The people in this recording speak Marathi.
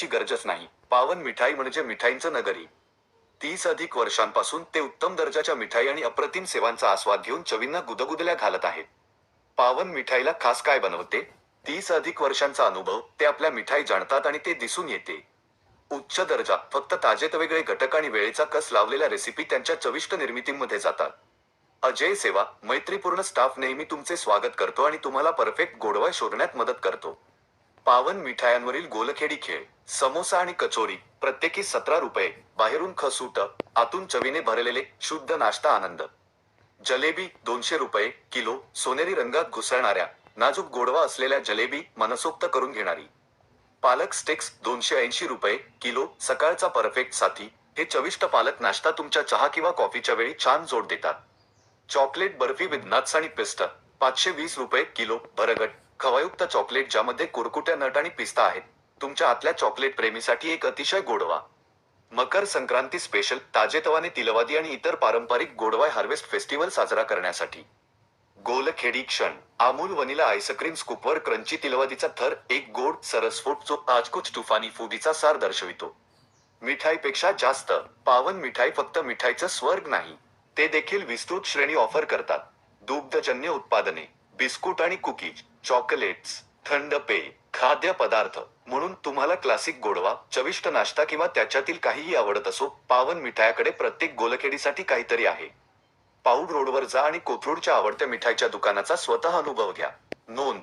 ची गरजच नाही. पावन मिठाई म्हणजे मिठाईंचं नगरी. तीस अधिक वर्षांपासून ते उत्तम दर्जाच्या मिठाई आणि अप्रतिम सेवांचा आस्वाद घेऊन चवींना गुदगुदल्या घालत आहेत. पावन मिठाईला खास काय बनवते? तीस अधिक वर्षांचा अनुभव ते आपल्या मिठाई जाणतात आणि ते दिसून येते. उच्च दर्जा फक्त ताजेतवेगळे घटक आणि वेळेचा कस लावलेल्या रेसिपी त्यांच्या चविष्ट निर्मितीमध्ये जातात. अजय सेवा मैत्रीपूर्ण स्टाफ नेहमी तुमचे स्वागत करतो आणि तुम्हाला परफेक्ट गोडवा शोधण्यात मदत करतो. पावन मिठायांवरील गोलखेडी खेळ समोसा आणि कचोरी प्रत्येकी सतरा रुपये. बाहेरून खसूट आतून चवीने भरलेले शुद्ध नाश्ता आनंद. जलेबी दोनशे रुपये किलो सोनेरी रंगात घुसळणाऱ्या नाजूक गोडवा असलेल्या जलेबी मनसोक्त करून घेणारी. पालक स्टिक्स दोनशे ऐंशी रुपये किलो सकाळचा परफेक्ट साथी. हे चविष्ट पालक नाश्ता तुमच्या चहा किंवा कॉफीच्या वेळी छान जोड देतात. चॉकलेट बर्फी विथ नट्स आणि पिस्ट पाचशे वीस रुपये किलो भरगट. खवायुक्त चॉकलेट ज्यामध्ये कुरकुट्या नट आणि पिस्ता आहेत तुमच्या आतल्या चॉकलेट प्रेमीसाठी एक अतिशय गोडवा मकर संक्रांती स्पेशल ताजेतवाने तिलवादी आणि इतर पारंपरिक गोडवाय हार्वेस्ट फेस्टिवल साजरा करण्यासाठी. गोलखेडी क्षण आमूल वनिला आईस्क्रीम स्कूपवर क्रंची तिलवादीचा थर एक गोड सरसफोट जो आजकुच तुफानी फुदीचा सार दर्शवितो. मिठाईपेक्षा जास्त पावन मिठाई फक्त मिठाईचं स्वर्ग नाही ते देखील विस्तृत श्रेणी ऑफर करतात. दुग्धजन्य उत्पादने बिस्कुट आणि कुकीज चॉकलेट्स थंड पेय खाद्यपदार्थ म्हणून तुम्हाला क्लासिक गोडवा चविष्ट नाश्ता किंवा त्याच्यातील काहीही आवडत असो पावन मिठायाकडे प्रत्येक गोलखेडीसाठी काहीतरी आहे. पाऊड रोडवर जा आणि कोथरूडच्या आवडत्या मिठाईच्या दुकानाचा स्वतः अनुभव घ्या. नोंद